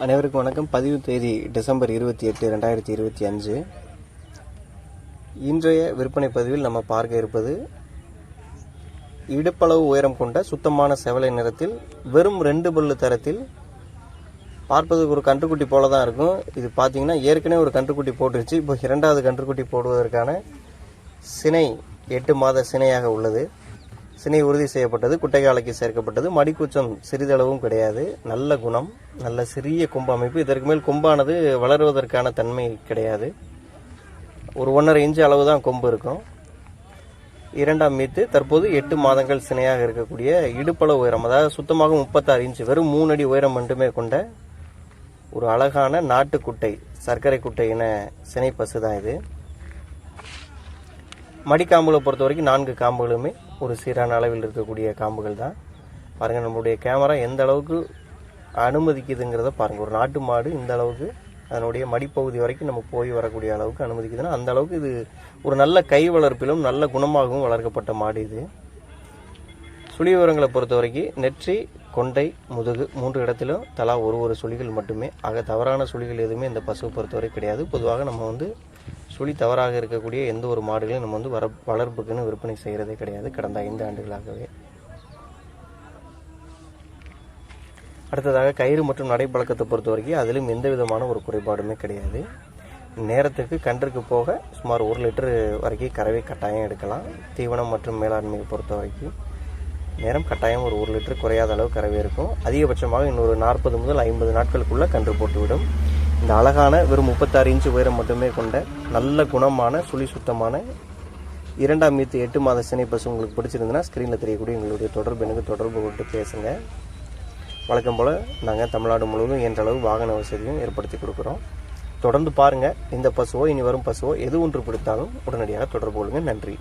அனைவருக்கும் வணக்கம். பதிவு தேதி டிசம்பர் இருபத்தி எட்டு ரெண்டாயிரத்தி இருபத்தி அஞ்சு. இன்றைய விற்பனை பதிவில் நம்ம பார்க்க இருப்பது இடுப்பளவு உயரம் கொண்ட சுத்தமான செவலை நிறத்தில் வெறும் ரெண்டு பல்லு தரத்தில் பார்ப்பதுக்கு ஒரு கன்றுக்குட்டி போல தான் இருக்கும். இது பார்த்தீங்கன்னா ஏற்கனவே ஒரு கன்றுக்குட்டி போட்டுருச்சு. இப்போ இரண்டாவது கன்றுக்குட்டி போடுவதற்கான சினை எட்டு மாத சினையாக உள்ளது. சினை உறுதி செய்யப்பட்டது குட்டைக்காலைக்கு சேர்க்கப்பட்டது. மடிக்கூச்சம் சிறிதளவும் கிடையாது. நல்ல குணம் நல்ல சிறிய கொம்பு அமைப்பு. இதற்கு மேல் கொம்பானது வளருவதற்கான தன்மை கிடையாது. ஒரு ஒன்றரை இன்ச்சு அளவு தான் கொம்பு இருக்கும். இரண்டாம் மீத்து தற்போது எட்டு மாதங்கள் சினையாக இருக்கக்கூடிய இடுப்பள உயரம் அதாவது சுத்தமாக முப்பத்தாறு இன்ச்சு வெறும் மூணு அடி உயரம் மட்டுமே கொண்ட ஒரு அழகான நாட்டுக்குட்டை சர்க்கரை குட்டை என சினை பசு தான் இது. மடிக்காம்புகளை பொறுத்த வரைக்கும் நான்கு காம்புகளுமே ஒரு சீரான அளவில் இருக்கக்கூடிய காம்புகள் தான். பாருங்கள் நம்மளுடைய கேமரா எந்த அளவுக்கு அனுமதிக்குதுங்கிறத பாருங்கள் ஒரு நாட்டு மாடு இந்த அளவுக்கு அதனுடைய மடிப்பகுதி வரைக்கும் நம்ம போய் வரக்கூடிய அளவுக்கு அனுமதிக்குதுன்னா அந்த அளவுக்கு இது ஒரு நல்ல கை வளர்ப்பிலும் நல்ல குணமாகவும் வளர்க்கப்பட்ட மாடு இது. சுழி விவரங்களை பொறுத்த வரைக்கும் நெற்றி கொண்டை முதுகு மூன்று இடத்திலும் தலா ஒரு ஒரு சுழிகள் மட்டுமே. ஆக தவறான சுழிகள் எதுவுமே இந்த பசுவை பொறுத்தவரை கிடையாது. பொதுவாக நம்ம வந்து சுழி தவறாக இருக்கக்கூடிய எந்த ஒரு மாடுகளையும் நம்ம வந்து வர வளர்ப்புக்குன்னு விற்பனை செய்கிறதே கிடையாது. கடந்த ஐந்து ஆண்டுகளாகவே. அடுத்ததாக கயிறு மற்றும் நடைப்பழக்கத்தை பொறுத்த வரைக்கும் அதிலும் எந்த விதமான ஒரு குறைபாடுமே கிடையாது. நேரத்துக்கு கன்றுக்கு போக சுமார் ஒரு லிட்டர் வரைக்கும் கறவை கட்டாயம் எடுக்கலாம். தீவனம் மற்றும் மேலாண்மையை பொறுத்த வரைக்கும் நேரம் கட்டாயம் ஒரு ஒரு லிட்டர் குறையாத அளவு கறவை இருக்கும். அதிகபட்சமாக இன்னொரு நாற்பது முதல் ஐம்பது நாட்களுக்குள்ளே கன்று போட்டுவிடும். இந்த அழகான வெறும் முப்பத்தாறு இன்ச்சு உயரம் மட்டுமே கொண்ட நல்ல குணமான சுழி சுத்தமான இரண்டாம் மீத்து எட்டு மாத சினை பசு உங்களுக்கு பிடிச்சிருந்ததுன்னா ஸ்க்ரீனில் தெரியக்கூடிய எங்களுடைய தொடர்பு எனக்கு தொடர்பு கொண்டு பேசுங்க. வழக்கம் போல் நாங்கள் தமிழ்நாடு முழுவதும் என்ற அளவு வாகன வசதியும் ஏற்படுத்தி கொடுக்குறோம். தொடர்ந்து பாருங்கள் இந்த பசுவோ இனி வரும் பசுவோ எது ஒன்று பிடித்தாலும் உடனடியாக தொடர்பு கொள்ளுங்கள் நன்றி.